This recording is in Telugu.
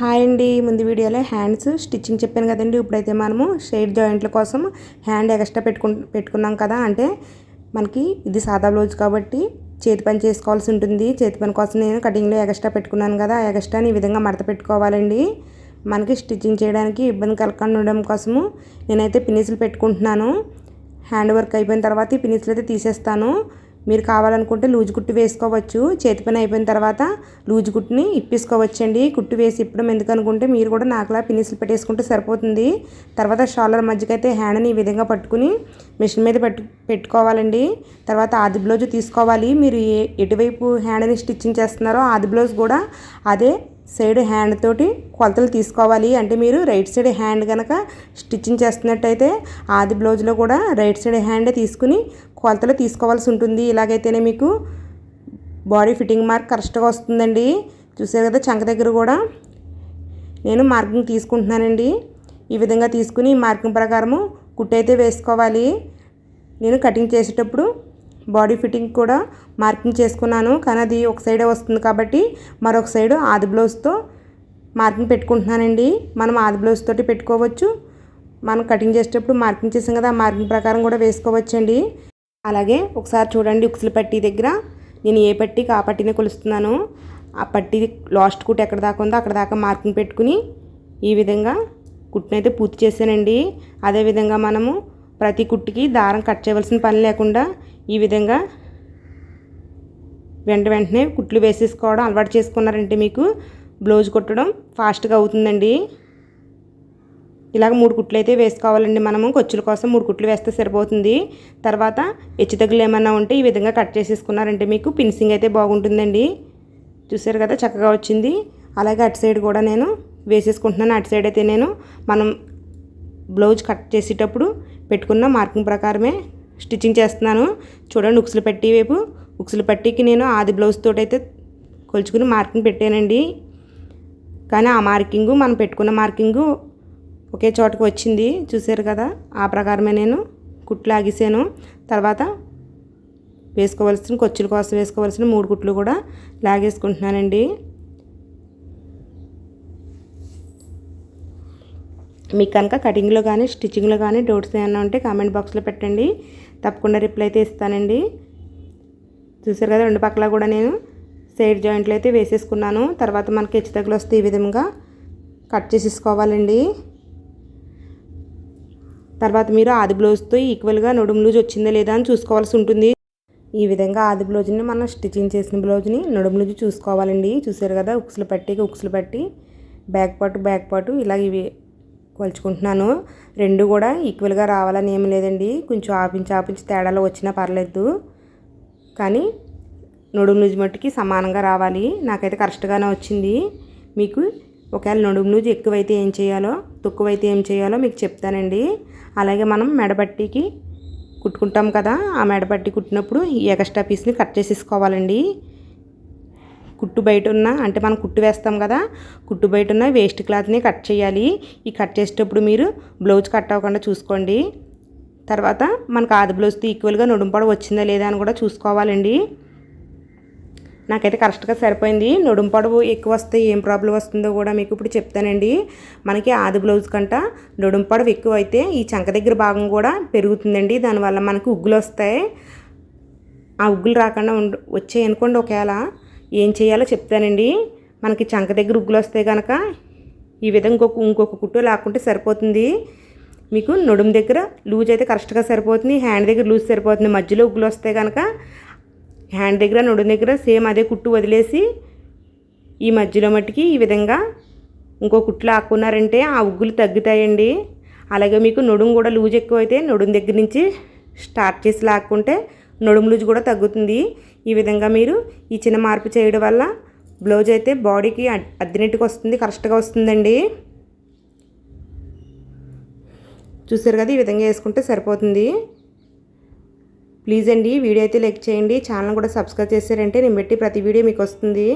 హాయ్ అండి. ముందు వీడియోలో హ్యాండ్స్ స్టిచ్చింగ్ చెప్పాను కదండి. ఇప్పుడైతే మనము షేడ్ జాయింట్ల కోసం హ్యాండ్ ఎక్స్ట్రా పెట్టుకు పెట్టుకున్నాం కదా. అంటే మనకి ఇది సాదా బ్లౌజ్ కాబట్టి చేతి పని చేసుకోవాల్సి ఉంటుంది. చేతి పని కోసం నేను కటింగ్లో ఎక్స్ట్రా పెట్టుకున్నాను కదా. ఆ ఎక్స్ట్రాని ఈ విధంగా మడత పెట్టుకోవాలండి. మనకి స్టిచ్చింగ్ చేయడానికి ఇబ్బంది కలగకుండా ఉండడం కోసము నేనైతే పినిసులు పెట్టుకుంటున్నాను. హ్యాండ్ వర్క్ అయిపోయిన తర్వాత ఈ పినిసులు అయితే తీసేస్తాను. మీరు కావాలనుకుంటే లూజ్ కుట్టు వేసుకోవచ్చు. చేతి పని అయిపోయిన తర్వాత లూజ్ కుట్టుని ఇప్పించుకోవచ్చండి కుట్టు వేసి ఇప్పడం ఎందుకనుకుంటే మీరు కూడా నాకులా పినిసులు పెట్టేసుకుంటే సరిపోతుంది. తర్వాత షాలర్ మధ్యకైతే హ్యాండ్ని ఈ విధంగా పట్టుకుని మిషన్ మీద పెట్టు పెట్టుకోవాలండి. తర్వాత ఆది బ్లౌజ్ తీసుకోవాలి. మీరు ఏ ఎటువైపు హ్యాండ్ని స్టిచ్చింగ్ చేస్తున్నారో ఆది బ్లౌజ్ కూడా అదే సైడ్ హ్యాండ్ తోటి కొలతలు తీసుకోవాలి అంటే మీరు రైట్ సైడ్ హ్యాండ్ కనుక స్టిచ్చింగ్ చేస్తున్నట్టయితే ఆది బ్లౌజ్లో కూడా రైట్ సైడ్ హ్యాండే తీసుకుని కొలతలు తీసుకోవాల్సి ఉంటుంది. ఇలాగైతేనే మీకు బాడీ ఫిట్టింగ్ మార్క్ కరెక్ట్గా వస్తుందండి. చూసారు కదా చంక దగ్గర కూడా నేను మార్కింగ్ తీసుకుంటున్నానండి. ఈ విధంగా తీసుకుని మార్కింగ్ ప్రకారము కుట్టయితే వేసుకోవాలి. నేను కటింగ్ చేసేటప్పుడు బాడీ ఫిట్టింగ్ కూడా మార్కింగ్ చేసుకున్నాను. కానీ అది ఒక సైడే వస్తుంది కాబట్టి మరొక సైడు ఆది బ్లౌజ్తో మార్కింగ్ పెట్టుకుంటున్నానండి. మనం ఆది బ్లౌజ్ తోటి పెట్టుకోవచ్చు. మనం కటింగ్ చేసేటప్పుడు మార్కింగ్ చేసాం కదా ఆ మార్కింగ్ ప్రకారం కూడా వేసుకోవచ్చండి. అలాగే ఒకసారి చూడండి ఉక్సుల పట్టీ దగ్గర. నేను ఏ పట్టీకి ఆ పట్టీనే కొలుస్తున్నాను. ఆ పట్టీ లాస్ట్ కుట్ ఎక్కడ దాకా ఉందో అక్కడ దాకా మార్కింగ్ పెట్టుకుని ఈ విధంగా కుట్టునైతే పూర్తి చేశానండి. అదేవిధంగా మనము ప్రతి కుట్టుకి దారం కట్ చేయవలసిన పని లేకుండా ఈ విధంగా వెంట వెంటనే కుట్లు వేసేసుకోవడం అలవాటు చేసుకున్నారంటే మీకు బ్లౌజ్ కుట్టడం ఫాస్ట్గా అవుతుందండి. ఇలాగ మూడు కుట్లు అయితే వేసుకోవాలండి మనము. కొచ్చుల కోసం మూడు కుట్లు వేస్తే సరిపోతుంది. తర్వాత హెచ్చు తగ్గులు ఏమన్నా ఉంటే ఈ విధంగా కట్ చేసేసుకున్నారంటే మీకు పిన్సింగ్ అయితే బాగుంటుందండి. చూసారు కదా చక్కగా వచ్చింది. అలాగే అటు సైడ్ కూడా నేను వేసేసుకుంటున్నాను. అటు సైడ్ అయితే నేను మనం బ్లౌజ్ కట్ చేసేటప్పుడు పెట్టుకున్న మార్కింగ్ ప్రకారమే స్టిచ్చింగ్ చేస్తున్నాను. చూడండి ఉక్సులు పట్టి వైపు. ఉక్సులు పట్టికి నేను ఆది బ్లౌజ్ తోటి అయితే కొలుచుకుని మార్కింగ్ పెట్టానండి. కానీ ఆ మార్కింగు మనం పెట్టుకున్న మార్కింగు ఒకే చోటకు వచ్చింది. చూసారు కదా ఆ ప్రకారమే నేను కుట్లు ఆగేసాను తర్వాత వేసుకోవాల్సిన కొచ్చుల కోసం వేసుకోవాల్సిన మూడు కుట్లు కూడా లాగేసుకుంటున్నానండి. మీకు కనుక కటింగ్లో కానీ స్టిచ్చింగ్లో కానీ డౌట్స్ ఏమైనా ఉంటే కామెంట్ బాక్స్లో పెట్టండి. తప్పకుండా రిప్లై అయితే ఇస్తానండి. చూసారు కదా రెండు పక్కల కూడా నేను సైడ్ జాయింట్లు అయితే వేసేసుకున్నాను. తర్వాత మనకి హెచ్చు తగ్గులు వస్తే ఈ విధంగా కట్ చేసేసుకోవాలండి. తర్వాత మీరు ఆది బ్లౌజ్తో ఈక్వల్గా నడుము లూజ్ వచ్చిందా లేదా అని చూసుకోవాల్సి ఉంటుంది. ఈ విధంగా ఆది బ్లౌజ్ని మనం స్టిచ్చింగ్ చేసిన బ్లౌజ్ని నడుము లూజ్ చూసుకోవాలండి. చూసారు కదా ఉక్సులు పట్టి ఉక్సులు పట్టి బ్యాక్ పాటు బ్యాక్ పాటు ఇలా ఇవి కొలుచుకుంటున్నాను. రెండు కూడా ఈక్వల్గా రావాలని ఏమి లేదండి. కొంచెం ఆపించి ఆపించి తేడాలు వచ్చినా పర్లేదు. కానీ నడుము నూజు మట్టుకి సమానంగా రావాలి. నాకైతే కరెక్ట్గానే వచ్చింది. మీకు ఒకవేళ నడుము నూజు ఎక్కువైతే ఏం చేయాలో తక్కువైతే ఏం చేయాలో మీకు చెప్తానండి. అలాగే మనం మెడబట్టికి కుట్టుకుంటాం కదా ఆ మెడబట్టి కుట్టినప్పుడు ఈ ఎక్స్ట్రా పీస్ని కట్ చేసేసుకోవాలండి. కుట్టు బయట ఉన్న అంటే మనం కుట్టు వేస్తాం కదా కుట్టు బయట ఉన్న వేస్ట్ క్లాత్ని కట్ చేయాలి. ఈ కట్ చేసేటప్పుడు మీరు బ్లౌజ్ కట్ అవ్వకుండా చూసుకోండి. తర్వాత మనకు ఆది బ్లౌజ్తో ఈక్వల్గా నడుంపడ వచ్చిందా లేదా అని కూడా చూసుకోవాలండి. నాకైతే కరెక్ట్గా సరిపోయింది. నడుం పొడవు ఎక్కువ వస్తే ఏం ప్రాబ్లం వస్తుందో కూడా మీకు ఇప్పుడు చెప్తానండి. మనకి ఆది బ్లౌజ్ కంట నడుం పొడవు ఎక్కువ అయితే ఈ చంక దగ్గర భాగం కూడా పెరుగుతుందండి. దానివల్ల మనకు ఉగ్గులు వస్తాయి. ఆ ఉగ్గులు రాకుండా ఉండు వచ్చాయి అనుకోండి ఒకవేళ ఏం చేయాలో చెప్తానండి. మనకి చంక దగ్గర ఉగ్గులు వస్తే కనుక ఈ విధంగా ఇంకొక ఇంకొక కుట్టు లాక్కుంటే సరిపోతుంది. మీకు నడుము దగ్గర లూజ్ అయితే కరెక్ట్గా సరిపోతుంది. హ్యాండ్ దగ్గర లూజ్ సరిపోతుంది. మధ్యలో ఉగ్గులు వస్తే కనుక హ్యాండ్ దగ్గర నడుము దగ్గర సేమ్ అదే కుట్టు వదిలేసి ఈ మధ్యలో మట్టికి ఈ విధంగా ఇంకో కుట్లు లాక్కున్నారంటే ఆ ఉగ్గులు తగ్గుతాయండి. అలాగే మీకు నడుము కూడా లూజ్ ఎక్కువైతే నడుము దగ్గర నుంచి స్టార్ట్ చేసి లాక్కుంటే నడుము లూజ్ కూడా తగ్గుతుంది. ఈ విధంగా మీరు ఈ చిన్న మార్పు చేయడం వల్ల బ్లౌజ్ అయితే బాడీకి అద్దినట్టుగా వస్తుంది కరెక్ట్గా వస్తుందండి. చూసారు కదా ఈ విధంగా వేసుకుంటే సరిపోతుంది. ప్లీజ్ అండి వీడియో అయితే లైక్ చేయండి. ఛానల్ కూడా సబ్స్క్రైబ్ చేశారంటే నేను పెట్టి ప్రతి వీడియో మీకు వస్తుంది.